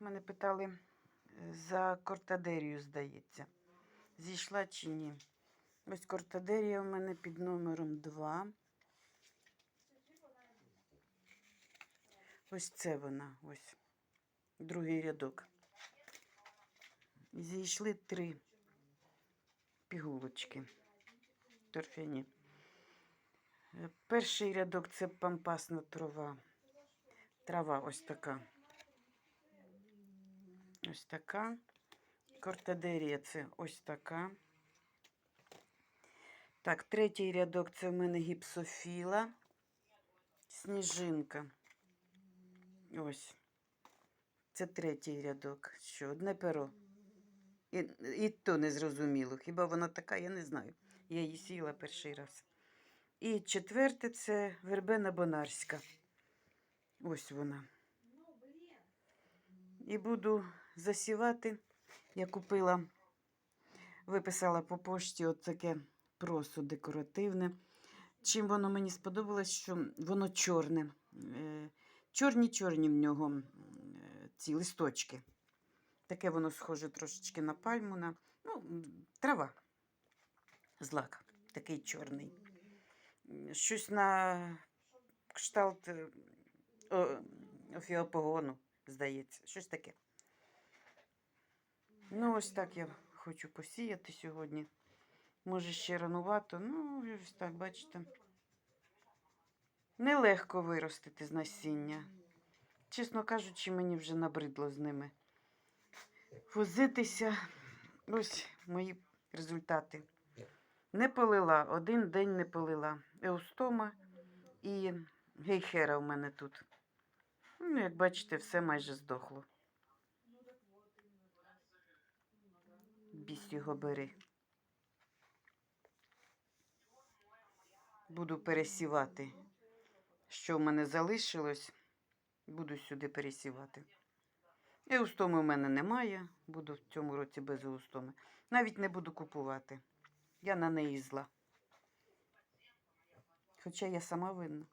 Мене питали е, за кортадерію, здається. Зійшла чи ні? Ось кортадерія у мене під номером 2. Ось це вона, ось. Другий рядок. Зійшли три пігулочки. Торфяні. Е, Перший рядок це пампасна трава. Трава ось така. Ось така. Кортадерія це ось така. Так, третій рядок це в мене гіпсофіла. Сніжинка. Ось. Це третій рядок. Що, одне перо. І, і то не зрозуміло. Хіба вона така, я не знаю. Я її сіяла перший раз. І четверте це вербена бонарська. Ось вона. І буду засівати. Я купила, виписала по пошті от таке просо декоративне. Чим воно мені сподобалось, що воно чорне. Е, Чорні-чорні в нього е, ці листочки. Таке воно схоже трошечки на пальму, на ну, трава. Злак, такий чорний. Щось на кшталт е, офіопогону, здається. Щось таке. Ну, ось так я хочу посіяти сьогодні. Може, ще ранувато. Ну, ось так, бачите. Нелегко виростити з насіння. Чесно кажучи, мені вже набридло з ними. Возитися. Ось мої результати. Не полила, один день не полила. Еустома і гейхера у мене тут. Ну, як бачите, все майже здохло. Біс його бери. Буду пересівати. Що в мене залишилось, буду сюди пересівати. Еустоми в мене немає. Буду в цьому році без еустоми. Навіть не буду купувати. Я на неї зла. Хоча я сама винна.